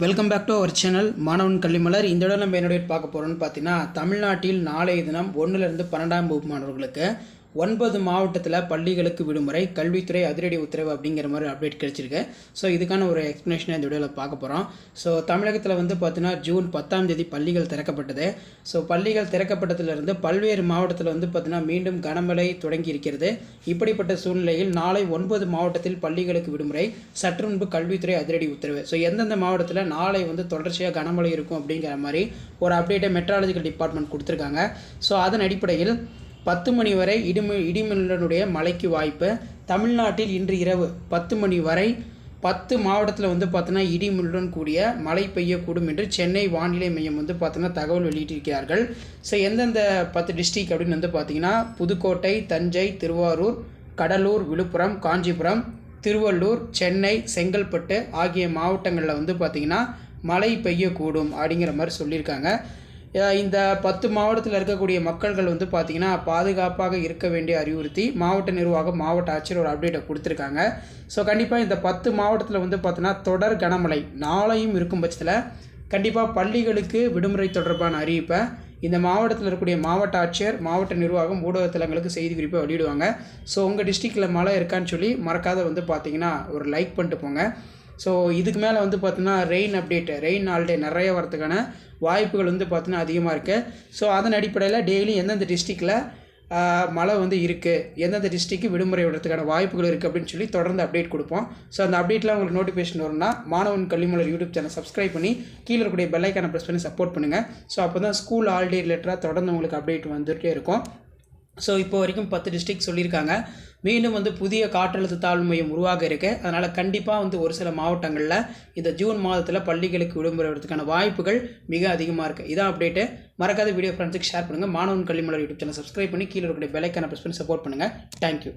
Welcome back to our channel மாணவன் கல்விமலர் இந்த இடம் நம்ம என்னுடைய பார்க்க போகிறோம்னு பார்த்தீங்கன்னா தமிழ்நாட்டில் நாளைய தினம் ஒன்றுலேருந்து பன்னெண்டாம் வகுப்பு மாணவர்களுக்கு ஒன்பது மாவட்டத்தில் பள்ளிகளுக்கு விடுமுறை கல்வித்துறை அதிரடி உத்தரவு அப்படிங்கிற மாதிரி அப்டேட் கிடைச்சிருக்கு. ஸோ இதுக்கான ஒரு எக்ஸ்ப்ளனேஷனை இந்த வீடியோவில் பார்க்க போகிறோம் ஸோ தமிழகத்தில் வந்து பார்த்தீங்கன்னா ஜூன் பத்தாம் தேதி பள்ளிகள் திறக்கப்பட்டது. ஸோ பள்ளிகள் திறக்கப்பட்டதுலேருந்து பல்வேறு மாவட்டத்தில் வந்து பார்த்தீங்கன்னா மீண்டும் கனமழை தொடங்கி இருக்கிறது. இப்படிப்பட்ட சூழ்நிலையில் நாளை ஒன்பது மாவட்டத்தில் பள்ளிகளுக்கு விடுமுறை சற்று முன்பு கல்வித்துறை அதிரடி உத்தரவு. ஸோ எந்தெந்த மாவட்டத்தில் நாளை வந்து தொடர்ச்சியாக கனமழை இருக்கும் அப்படிங்கிற மாதிரி ஒரு அப்டேட்டை மெட்ராலஜிக்கல் டிபார்ட்மெண்ட் கொடுத்துருக்காங்க. ஸோ அதன் அடிப்படையில் பத்து மணி வரை இடிமி இடிமின்னலுடைய மழைக்கு வாய்ப்பு. தமிழ்நாட்டில் இன்று இரவு பத்து மணி வரை பத்து மாவட்டத்தில் வந்து பார்த்தோன்னா இடிமின்னுடன் கூடிய மழை பெய்யக்கூடும் என்று சென்னை வானிலை மையம் வந்து பார்த்தோன்னா தகவல் வெளியிட்டிருக்கிறார்கள். ஸோ எந்தெந்த பத்து டிஸ்ட்ரிக் அப்படின்னு வந்து பார்த்தீங்கன்னா புதுக்கோட்டை தஞ்சை திருவாரூர் கடலூர் விழுப்புரம் காஞ்சிபுரம் திருவள்ளூர் சென்னை செங்கல்பட்டு ஆகிய மாவட்டங்களில் வந்து பார்த்திங்கன்னா மழை பெய்யக்கூடும் அப்படிங்கிற மாதிரி சொல்லியிருக்காங்க. இந்த பத்து மாவட்டத்தில் இருக்கக்கூடிய மக்கள்கள் வந்து பார்த்திங்கன்னா பாதுகாப்பாக இருக்க வேண்டிய அறிவுறுத்தி மாவட்ட நிர்வாகம் மாவட்ட ஆட்சியர் ஒரு அப்டேட்டை கொடுத்துருக்காங்க. ஸோ கண்டிப்பாக இந்த பத்து மாவட்டத்தில் வந்து பார்த்தீங்கன்னா தொடர் கனமழை நாளையும் இருக்கும் பட்சத்தில் கண்டிப்பாக பள்ளிகளுக்கு விடுமுறை தொடர்பான அறிவிப்பை இந்த மாவட்டத்தில் இருக்கக்கூடிய மாவட்ட ஆட்சியர் மாவட்ட நிர்வாகம் ஊடகத்தலங்களுக்கு செய்தி குறிப்பை வெளியிடுவாங்க. ஸோ உங்கள் டிஸ்ட்ரிக்டில் மழை இருக்கான்னு சொல்லி மறக்காத வந்து பார்த்தீங்கன்னா ஒரு லைக் பண்ணிட்டு போங்க. ஸோ இதுக்கு மேலே வந்து பார்த்தீங்கன்னா ரெயின் அப்டேட் ரெயின் ஆல்டே நிறைய வரதுக்கான வாய்ப்புகள் வந்து பார்த்தீங்கன்னா அதிகமாக இருக்குது ஸோ அதன் அடிப்படையில் டெய்லி எந்தெந்த டிஸ்ட்ரிக்டில் மழை வந்து இருக்குது எந்தெந்த டிஸ்ட்ரிக்கு விடுமுறை விடுறதுக்கான வாய்ப்புகள் இருக்குது அப்படின்னு சொல்லி தொடர்ந்து அப்டேட் கொடுப்போம். ஸோ அந்த அப்டேட்டில் உங்களுக்கு நோட்டிஃபிகேஷன் வரும்னா மாணவன் கல்விமலர் யூடியூப் சேனல் சப்ஸ்கிரைப் பண்ணி கீழே இருக்கக்கூடிய பெல்லைக்கான ப்ரெஸ் பண்ணி சப்போர்ட் பண்ணுங்கள் ஸோ அப்போ தான் ஸ்கூல் ஆல்டே ரிலேட்டடாக தொடர்ந்து உங்களுக்கு அப்டேட் வந்துகிட்டே இருக்கும். ஸோ இப்போ வரைக்கும் பத்து டிஸ்ட்ரிக்ட் சொல்லியிருக்காங்க. மீண்டும் வந்து புதிய காற்றழுத்த தாழ்வு மையம் உருவாக இருக்கு. அதனால் கண்டிப்பாக வந்து ஒரு சில மாவட்டங்களில் இந்த ஜூன் மாதத்தில் பள்ளிகளுக்கு விடுமுறதுக்கான வாய்ப்புகள் மிக அதிகமாக இருக்குது இதான் அப்டேட்டு மறக்காத வீடியோ ஃப்ரெண்ட்ஸுக்கு ஷேர் பண்ணுங்கள் மாணவன் கல்விமலர் யூடியூப் சேனல் சப்ஸ்கிரைப் பண்ணி கீழே இருக்கக்கூடிய பெலைக்கான ப்ரெஸ் பண்ணி சப்போர்ட் பண்ணுங்கள் தேங்க்யூ